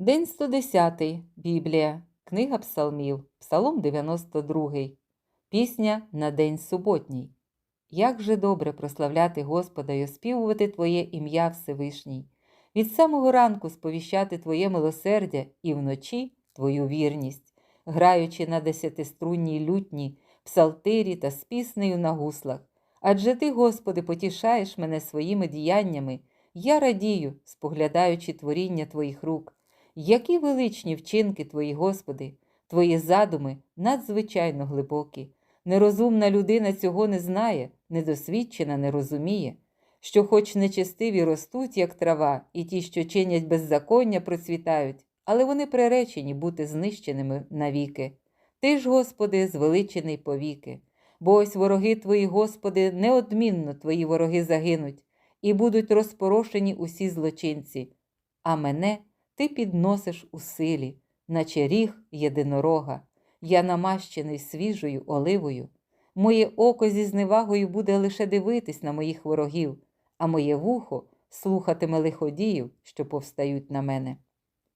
День 110. Біблія. Книга Псалмів. Псалом 92. Пісня на День суботній. Як же добре прославляти Господа і оспівувати Твоє ім'я Всевишній, від самого ранку сповіщати Твоє милосердя і вночі Твою вірність, граючи на десятиструнній лютні, псалтирі та з піснею на гуслах. Адже Ти, Господи, потішаєш мене своїми діяннями, я радію, споглядаючи творіння Твоїх рук. Які величні вчинки Твої, Господи, Твої задуми надзвичайно глибокі. Нерозумна людина цього не знає, недосвідчена не розуміє, що, хоч нечестиві ростуть, як трава, і ті, що чинять беззаконня, процвітають, але вони приречені бути знищеними навіки. Ти ж, Господи, звеличений повіки. Бо ось вороги Твої, Господи, неодмінно Твої вороги загинуть, і будуть розпорошені усі злочинці, а мене ти підносиш у силі, наче ріг єдинорога. Я намащений свіжою оливою. Моє око зі зневагою буде лише дивитись на моїх ворогів, а моє вухо слухатиме лиходіїв, що повстають на мене.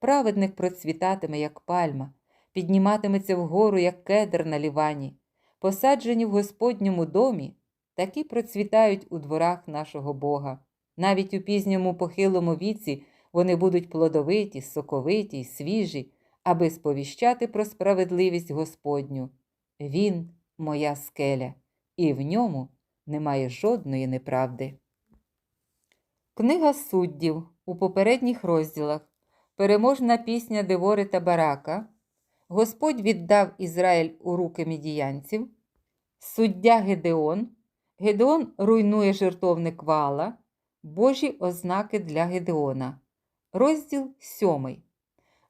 Праведник процвітатиме, як пальма, підніматиметься вгору, як кедр на лівані. Посаджені в Господньому домі, такі процвітають у дворах нашого Бога. Навіть у пізньому похилому віці вони будуть плодовиті, соковиті й свіжі, аби сповіщати про справедливість Господню. Він моя скеля, і в ньому немає жодної неправди. Книга суддів у попередніх розділах Переможна пісня Девори та Барака. Господь віддав Ізраїль у руки мідіянців. Суддя Гедеон. Гедеон руйнує жертовник вала. Божі ознаки для Гедеона. Розділ 7.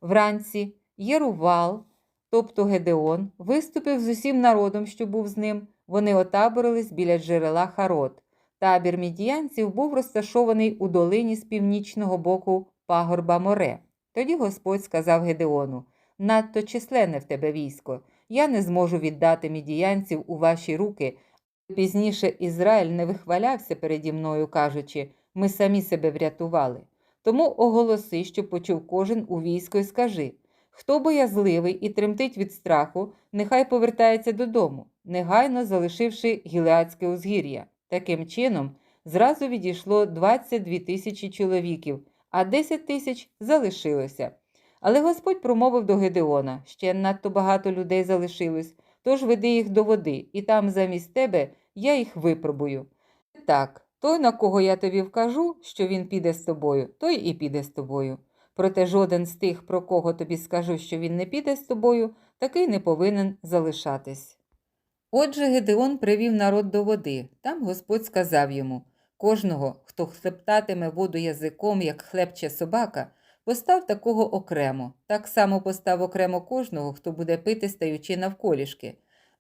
Вранці Єрувал, тобто Гедеон, виступив з усім народом, що був з ним. Вони отаборились біля джерела Харот. Табір мідіянців був розташований у долині з північного боку пагорба море. Тоді Господь сказав Гедеону: Надто численне в тебе військо. Я не зможу віддати мідіянців у ваші руки. Пізніше Ізраїль не вихвалявся переді мною, кажучи, ми самі себе врятували. Тому оголоси, що почув кожен у військо, і скажи хто боязливий і тремтить від страху, нехай повертається додому, негайно залишивши гілеацьке узгір'я. Таким чином, зразу відійшло 22 тисячі чоловіків, а 10 тисяч залишилося. Але Господь промовив до Гедеона ще надто багато людей залишилось, тож веди їх до води, і там замість тебе я їх випробую. Так, той, на кого я тобі вкажу, що він піде з тобою, той і піде з тобою. Проте жоден з тих, про кого тобі скажу, що він не піде з тобою, такий не повинен залишатись. Отже, Гедеон привів народ до води. Там Господь сказав йому кожного, хто хлептатиме воду язиком, як хлебче собака, постав такого окремо, так само постав окремо кожного, хто буде пити, стаючи навколішки.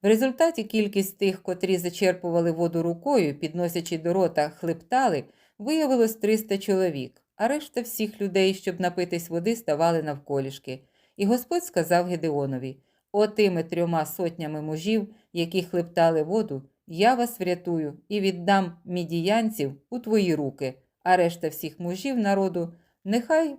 В результаті кількість тих, котрі зачерпували воду рукою, підносячи до рота, хлептали, виявилось 300 чоловік, а решта всіх людей, щоб напитись води, ставали навколішки. І Господь сказав Гедеонові: Отими трьома сотнями мужів, які хлептали воду, я вас врятую і віддам мідіянців у твої руки, а решта всіх мужів народу нехай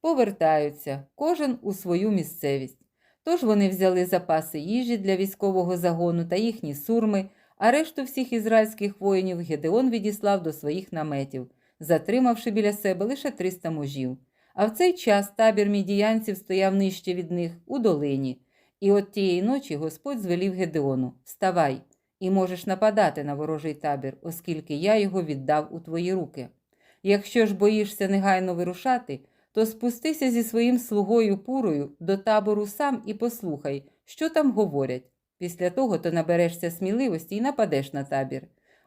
повертаються, кожен у свою місцевість. Тож вони взяли запаси їжі для військового загону та їхні сурми, а решту всіх ізраїльських воїнів Гедеон відіслав до своїх наметів, затримавши біля себе лише 300 мужів. А в цей час табір мідіянців стояв нижче від них у долині. І от тієї ночі Господь звелів Гедеону Вставай, і можеш нападати на ворожий табір, оскільки я його віддав у твої руки. Якщо ж боїшся негайно вирушати, то спустися зі своїм слугою пурою до табору сам і послухай, що там говорять. Після того то наберешся сміливості і нападеш на табір.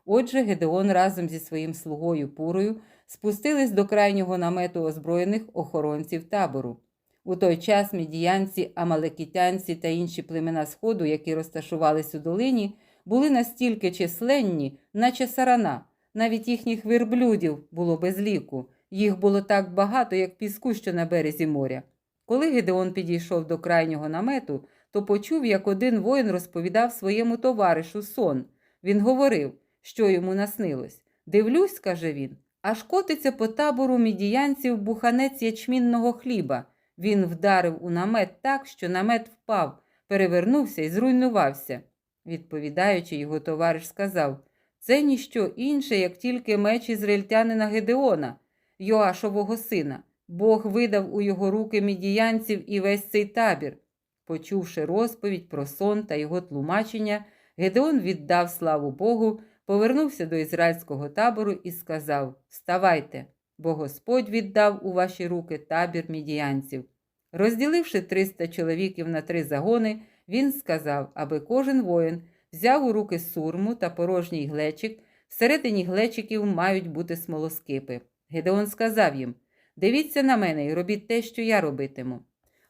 Отже, Гедеон разом зі своїм слугою пурою спустились до крайнього намету озброєних охоронців табору. У той час мідіянці, амалекітянці та інші племена Сходу, які розташувались у долині, були настільки численні, наче сарана, навіть їхніх верблюдів було без ліку. Їх було так багато, як піску, що на березі моря. Коли Гедеон підійшов до крайнього намету, то почув, як один воїн розповідав своєму товаришу сон. Він говорив, що йому наснилось. Дивлюсь, каже він, аж котиться по табору мідіянців буханець ячмінного хліба. Він вдарив у намет так, що намет впав, перевернувся і зруйнувався. Відповідаючи, його товариш сказав це ніщо інше, як тільки меч ізраїльтянина Гедеона, Йоашового сина. Бог видав у його руки мідіянців і весь цей табір. Почувши розповідь про сон та його тлумачення, Гедеон віддав славу Богу, повернувся до ізраїльського табору і сказав: Вставайте, бо Господь віддав у ваші руки табір мідіянців. Розділивши 300 чоловіків на три загони, він сказав, аби кожен воїн взяв у руки сурму та порожній глечик. Всередині глечиків мають бути смолоскипи. Гедеон сказав їм: Дивіться на мене і робіть те, що я робитиму.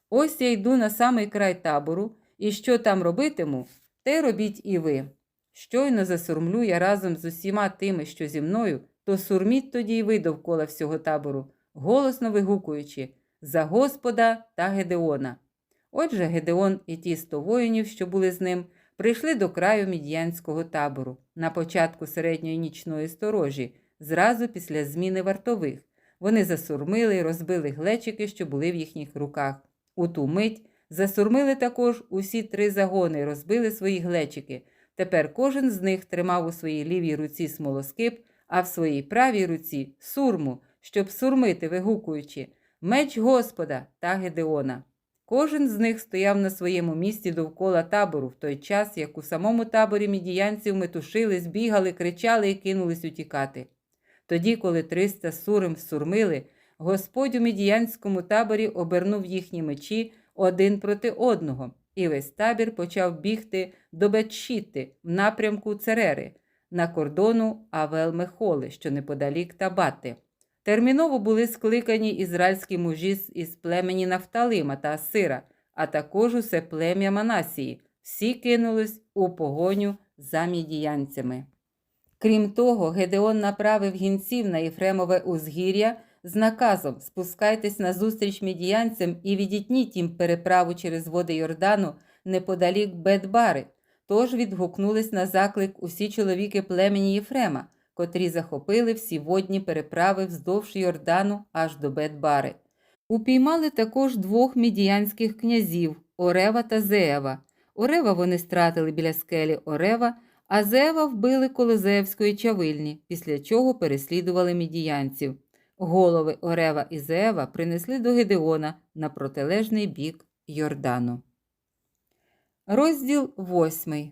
Ось я йду на самий край табору, і що там робитиму, те робіть і ви. Щойно засурмлю я разом з усіма тими, що зі мною, то сурміть тоді й ви довкола всього табору, голосно вигукуючи за Господа та Гедеона. Отже, Гедеон і ті сто воїнів, що були з ним, прийшли до краю мідіянського табору на початку середньої нічної сторожі, зразу після зміни вартових. Вони засурмили і розбили глечики, що були в їхніх руках. У ту мить засурмили також усі три загони і розбили свої глечики. Тепер кожен з них тримав у своїй лівій руці смолоскип, а в своїй правій руці сурму, щоб сурмити, вигукуючи меч Господа та Гедеона. Кожен з них стояв на своєму місці довкола табору в той час, як у самому таборі мідіянців метушились, бігали, кричали і кинулись утікати. Тоді, коли триста сурим сурмили, Господь у мідіянському таборі обернув їхні мечі один проти одного, і весь табір почав бігти до Бетшіти в напрямку Церери на кордону Авел-Мехоли, що неподалік Табати. Терміново були скликані ізраїльські мужі із племені Нафталима та Асира, а також усе плем'я Манасії. Всі кинулись у погоню за мідіянцями. Крім того, Гедеон направив гінців на Єфремове узгір'я з наказом спускайтесь назустріч мідіянцям і відітніть їм переправу через води Йордану неподалік Бетбари. Тож відгукнулись на заклик усі чоловіки племені Єфрема, котрі захопили всі водні переправи вздовж Йордану аж до Бетбари. Упіймали також двох мідіянських князів Орева та Зеева. Орева вони стратили біля скелі Орева, а Зеева вбили коло Зеевської чавильні, після чого переслідували мідіянців. Голови Орева і Зеева принесли до Гедеона на протилежний бік Йордану. Розділ восьмий.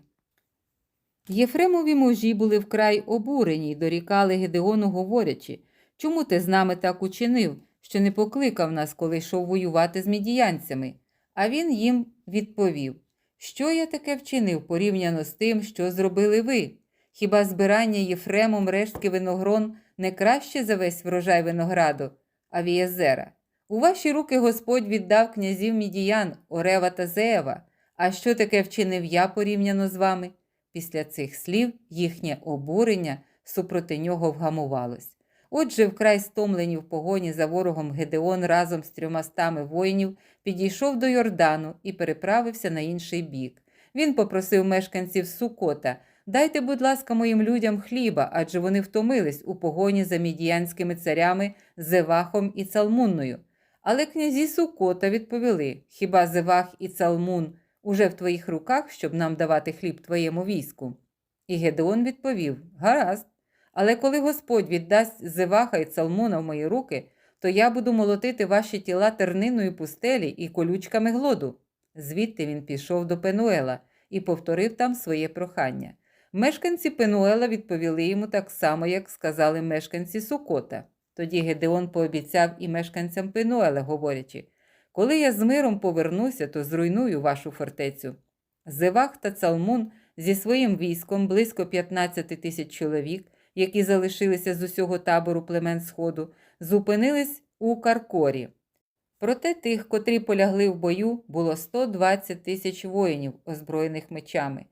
Єфремові мужі були вкрай обурені й дорікали Гедеону, говорячи, чому ти з нами так учинив, що не покликав нас, коли йшов воювати з мідіянцями? А він їм відповів, що я таке вчинив порівняно з тим, що зробили ви? Хіба збирання Єфремом рештки виногрон не краще за весь врожай винограду, Авієзера? У ваші руки Господь віддав князів мідіян, Орева та Зеєва. А що таке вчинив я порівняно з вами? Після цих слів їхнє обурення супроти нього вгамувалось. Отже, вкрай стомлені в погоні за ворогом Гедеон разом з трьома стами воїнів підійшов до Йордану і переправився на інший бік. Він попросив мешканців Сукота Дайте, будь ласка, моїм людям хліба, адже вони втомились у погоні за мідіянськими царями Зевахом і Цалмунною. Але князі Сукота відповіли Хіба Зевах і Цалмун уже в твоїх руках, щоб нам давати хліб твоєму війську? І Гедеон відповів Гаразд. Але коли Господь віддасть Зеваха і Цалмуна в мої руки, то я буду молотити ваші тіла терниною пустелі і колючками глоду. Звідти він пішов до Пенуела і повторив там своє прохання. Мешканці Пенуела відповіли йому так само, як сказали мешканці Сукота. Тоді Гедеон пообіцяв і мешканцям Пенуела, говорячи коли я з миром повернуся, то зруйную вашу фортецю. Зевах та Цалмун зі своїм військом близько 15 тисяч чоловік, які залишилися з усього табору племен Сходу, зупинились у Каркорі. Проте тих, котрі полягли в бою, було 120 тисяч воїнів, озброєних мечами.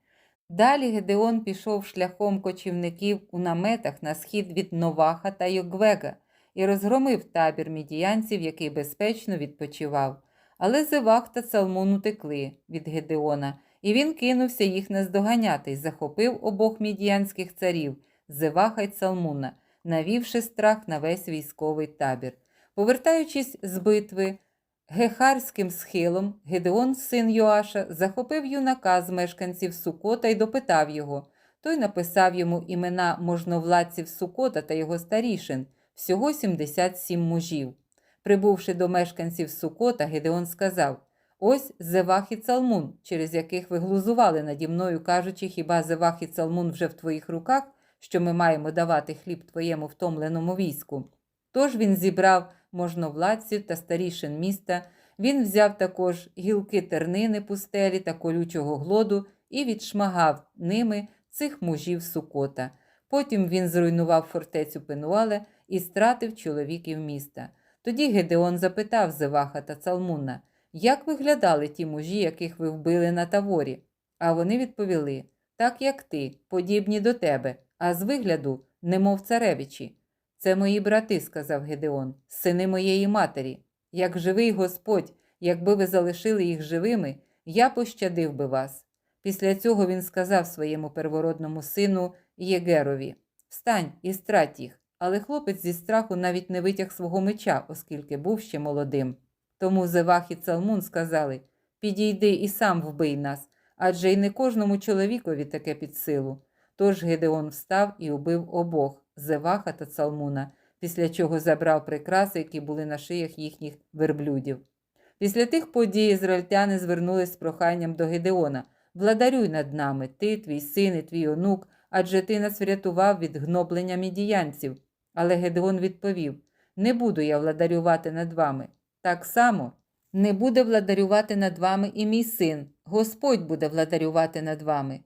Далі Гедеон пішов шляхом кочівників у наметах на схід від Новаха та Йогвега і розгромив табір мідіянців, який безпечно відпочивав. Але Зевах та Салмун утекли від Гедеона, і він кинувся їх наздоганяти й захопив обох мідіянських царів Зеваха й Цалмуна, навівши страх на весь військовий табір. Повертаючись з битви, Гехарським схилом Гедеон, син Йоаша, захопив юнака з мешканців Сукота і допитав його. Той написав йому імена можновладців Сукота та його старішин, всього 77 мужів. Прибувши до мешканців Сукота, Гедеон сказав: Ось Зевах і Цалмун, через яких ви глузували наді мною, кажучи, хіба Зевах і Цалмун вже в твоїх руках, що ми маємо давати хліб твоєму втомленому війську. Тож він зібрав можновладців та старішин міста. Він взяв також гілки тернини пустелі та колючого глоду і відшмагав ними цих мужів Сукота. Потім він зруйнував фортецю Пенуале і стратив чоловіків міста. Тоді Гедеон запитав Зеваха та Цалмуна, як виглядали ті мужі, яких ви вбили на таворі? А вони відповіли: так як ти, подібні до тебе, а з вигляду, немов царевичі. Це мої брати, сказав Гедеон, сини моєї матері. Як живий Господь, якби ви залишили їх живими, я пощадив би вас. Після цього він сказав своєму первородному сину Єгерові: Встань і страт їх. Але хлопець зі страху навіть не витяг свого меча, оскільки був ще молодим. Тому Зевах і Цалмун сказали: Підійди і сам вбий нас, адже й не кожному чоловікові таке під силу. Тож Гедеон встав і убив обох Зеваха та Цалмуна, після чого забрав прикраси, які були на шиях їхніх верблюдів. Після тих подій ізраїльтяни звернулись з проханням до Гедеона Владарюй над нами, ти, твій син і твій онук, адже ти нас врятував від гноблення мідіянців. Але Гедеон відповів: Не буду я владарювати над вами. Так само не буде владарювати над вами і мій син, Господь буде владарювати над вами.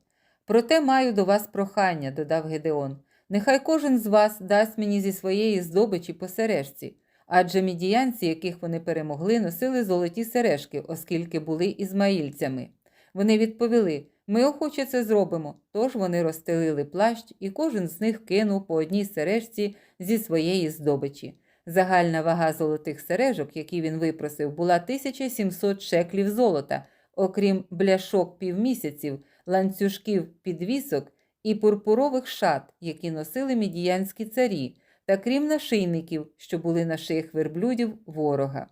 Проте маю до вас прохання, додав Гедеон. Нехай кожен з вас дасть мені зі своєї здобичі по сережці, адже мідіянці, яких вони перемогли, носили золоті сережки, оскільки були ізмаїльцями. Вони відповіли: ми охоче це зробимо. Тож вони розстелили плащ, і кожен з них кинув по одній сережці зі своєї здобичі. Загальна вага золотих сережок, які він випросив, була 1700 шеклів золота, окрім бляшок півмісяців, ланцюжків підвісок і пурпурових шат, які носили мідіянські царі, та крім нашийників, що були на шиях верблюдів ворога.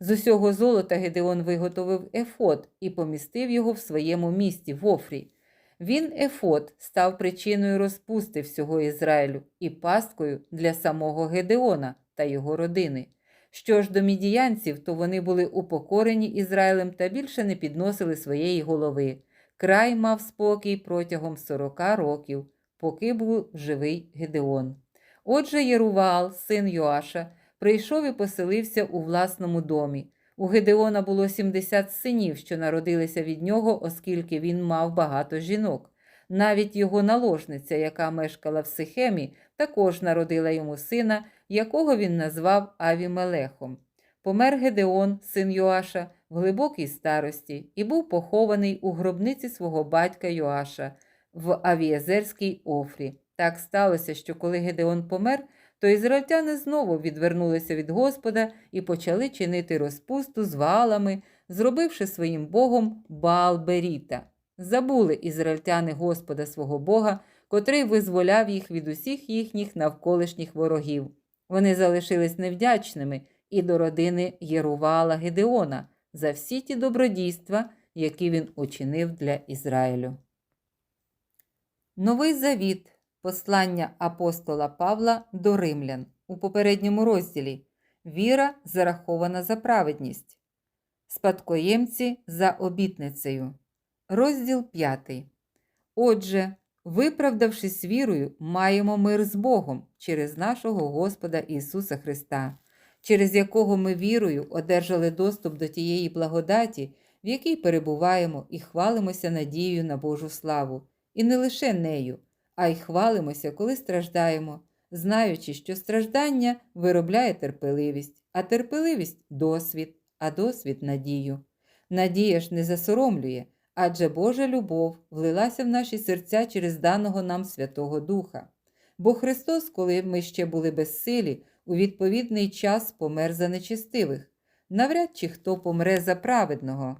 З усього золота Гедеон виготовив ефот і помістив його в своєму місті в Офрі. Він, ефот, став причиною розпусти всього Ізраїлю і пасткою для самого Гедеона та його родини. Що ж до мідіянців, то вони були упокорені Ізраїлем та більше не підносили своєї голови. Край мав спокій протягом сорока років, поки був живий Гедеон. Отже, Єрувал, син Йоаша, прийшов і поселився у власному домі. У Гедеона було 70 синів, що народилися від нього, оскільки він мав багато жінок. Навіть його наложниця, яка мешкала в Сихемі, також народила йому сина, якого він назвав Авімелехом. Помер Гедеон, син Йоаша, глибокій старості і був похований у гробниці свого батька Йоаша в Авієзерській Офрі. Так сталося, що коли Гедеон помер, то ізраїльтяни знову відвернулися від Господа і почали чинити розпусту з валами, зробивши своїм богом Баал-Беріта. Забули ізраїльтяни Господа свого Бога, котрий визволяв їх від усіх їхніх навколишніх ворогів. Вони залишились невдячними і до родини Єрувала Гедеона за всі ті добродійства, які він учинив для Ізраїлю. Новий завіт Послання апостола Павла до римлян у попередньому розділі Віра зарахована за праведність. Спадкоємці за обітницею. Розділ 5. Отже, виправдавшись вірою, маємо мир з Богом через нашого Господа Ісуса Христа, через якого ми вірою одержали доступ до тієї благодаті, в якій перебуваємо і хвалимося надією на Божу славу, і не лише нею а й хвалимося, коли страждаємо, знаючи, що страждання виробляє терпеливість, а терпеливість досвід, а досвід надію. Надія ж не засоромлює, адже Божа любов влилася в наші серця через даного нам Святого Духа. Бо Христос, коли ми ще були безсилі, у відповідний час помер за нечистивих. Навряд чи хто помре за праведного.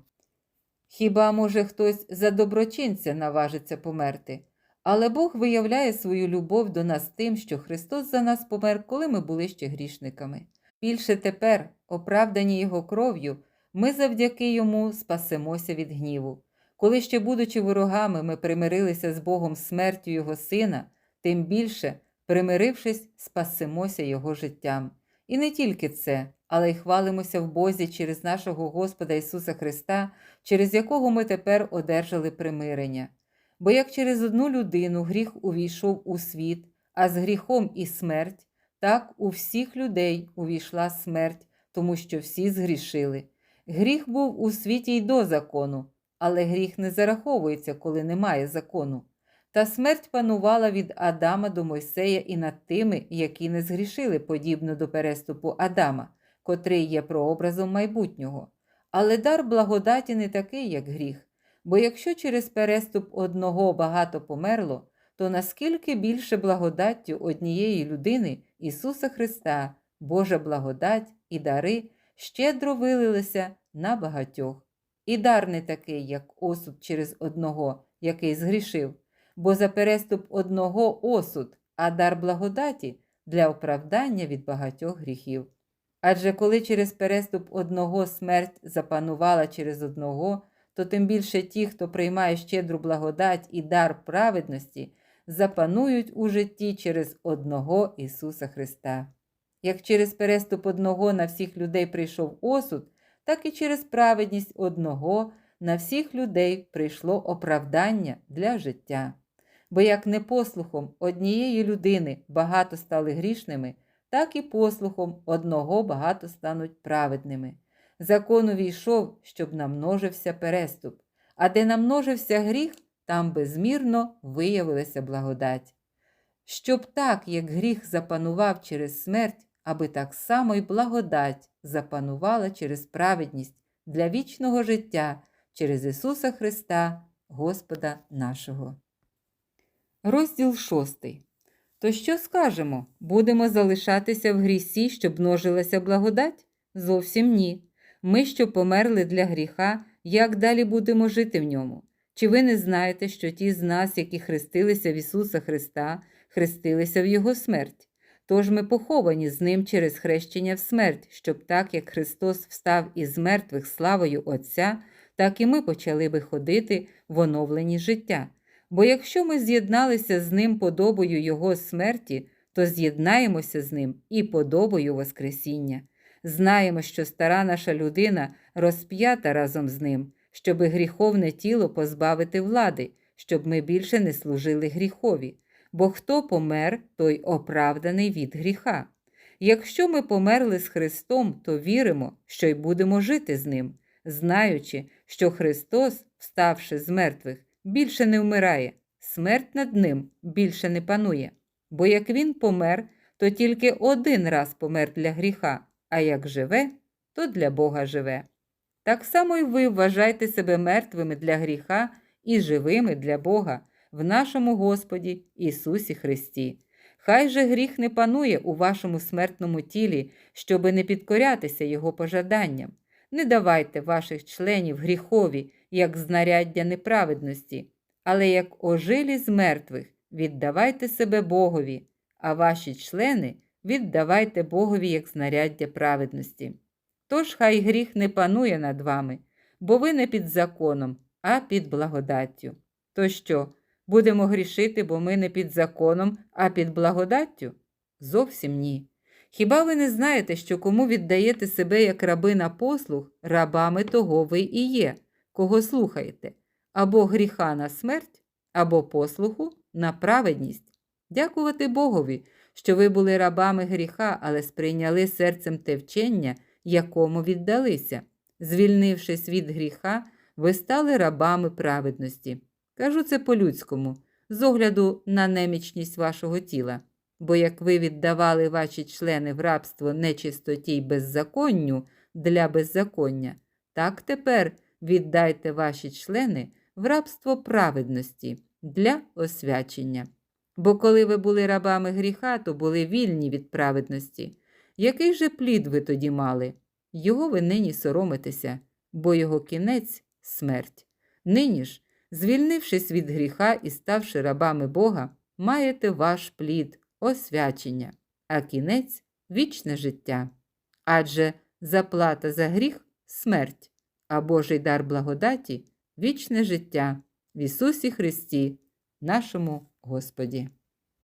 Хіба, може, хтось за доброчинця наважиться померти? Але Бог виявляє свою любов до нас тим, що Христос за нас помер, коли ми були ще грішниками. Більше тепер, оправдані Його кров'ю, ми завдяки йому спасемося від гніву. Коли ще, будучи ворогами, ми примирилися з Богом смертю Його Сина, тим більше, примирившись, спасемося Його життям. І не тільки це, але й хвалимося в Бозі через нашого Господа Ісуса Христа, через якого ми тепер одержали примирення. Бо як через одну людину гріх увійшов у світ, а з гріхом і смерть, так у всіх людей увійшла смерть, тому що всі згрішили. Гріх був у світі й до закону, але гріх не зараховується, коли немає закону. Та смерть панувала від Адама до Мойсея і над тими, які не згрішили, подібно до переступу Адама, котрий є прообразом майбутнього. Але дар благодаті не такий, як гріх. Бо якщо через переступ одного багато померло, то наскільки більше благодаттю однієї людини, Ісуса Христа, Божа благодать і дари щедро вилилися на багатьох. І дар не такий, як осуд через одного, який згрішив, бо за переступ одного осуд, а дар благодаті для оправдання від багатьох гріхів. Адже коли через переступ одного смерть запанувала через одного, то тим більше ті, хто приймає щедру благодать і дар праведності, запанують у житті через одного Ісуса Христа. Як через переступ одного на всіх людей прийшов осуд, так і через праведність одного на всіх людей прийшло оправдання для життя. Бо як непослухом однієї людини багато стали грішними, так і послухом одного багато стануть праведними. Закон увійшов, щоб намножився переступ, а де намножився гріх, там безмірно виявилася благодать. Щоб так, як гріх запанував через смерть, аби так само й благодать запанувала через праведність для вічного життя через Ісуса Христа, Господа нашого. Розділ шостий. То що скажемо? Будемо залишатися в грісі, щоб множилася благодать? Зовсім ні. Ми, що померли для гріха, як далі будемо жити в ньому? Чи ви не знаєте, що ті з нас, які хрестилися в Ісуса Христа, хрестилися в Його смерть? Тож ми поховані з Ним через хрещення в смерть, щоб так, як Христос встав із мертвих славою Отця, так і ми почали би ходити в оновленні життя. Бо якщо ми з'єдналися з Ним подобою Його смерті, то з'єднаємося з Ним і подобою Воскресіння. Знаємо, що стара наша людина розп'ята разом з Ним, щоби гріховне тіло позбавити влади, щоб ми більше не служили гріхові. Бо хто помер, той оправданий від гріха. Якщо ми померли з Христом, то віримо, що й будемо жити з Ним, знаючи, що Христос, вставши з мертвих, більше не вмирає, смерть над ним більше не панує. Бо як він помер, то тільки один раз помер для гріха, а як живе, то для Бога живе. Так само й ви вважайте себе мертвими для гріха і живими для Бога в нашому Господі Ісусі Христі. Хай же гріх не панує у вашому смертному тілі, щоби не підкорятися Його пожаданням. Не давайте ваших членів гріхові, як знаряддя неправедності, але як ожилі з мертвих віддавайте себе Богові, а ваші члени віддавайте Богові як знаряддя праведності. Тож хай гріх не панує над вами, бо ви не під законом, а під благодаттю. То що, будемо грішити, бо ми не під законом, а під благодаттю? Зовсім ні. Хіба ви не знаєте, що кому віддаєте себе як раби на послуг, рабами того ви і є, кого слухаєте, або гріха на смерть, або послуху на праведність? Дякувати Богові, що ви були рабами гріха, але сприйняли серцем те вчення, якому віддалися. Звільнившись від гріха, ви стали рабами праведності. Кажу це по-людському, з огляду на немічність вашого тіла. Бо як ви віддавали ваші члени в рабство нечистоті й беззаконню для беззаконня, так тепер віддайте ваші члени в рабство праведності для освячення. Бо коли ви були рабами гріха, то були вільні від праведності. Який же плід ви тоді мали? Його ви нині соромитеся, бо його кінець смерть. Нині ж, звільнившись від гріха і ставши рабами Бога, маєте ваш плід, освячення, а кінець вічне життя. Адже заплата за гріх смерть, а Божий дар благодаті вічне життя в Ісусі Христі, нашому Господі.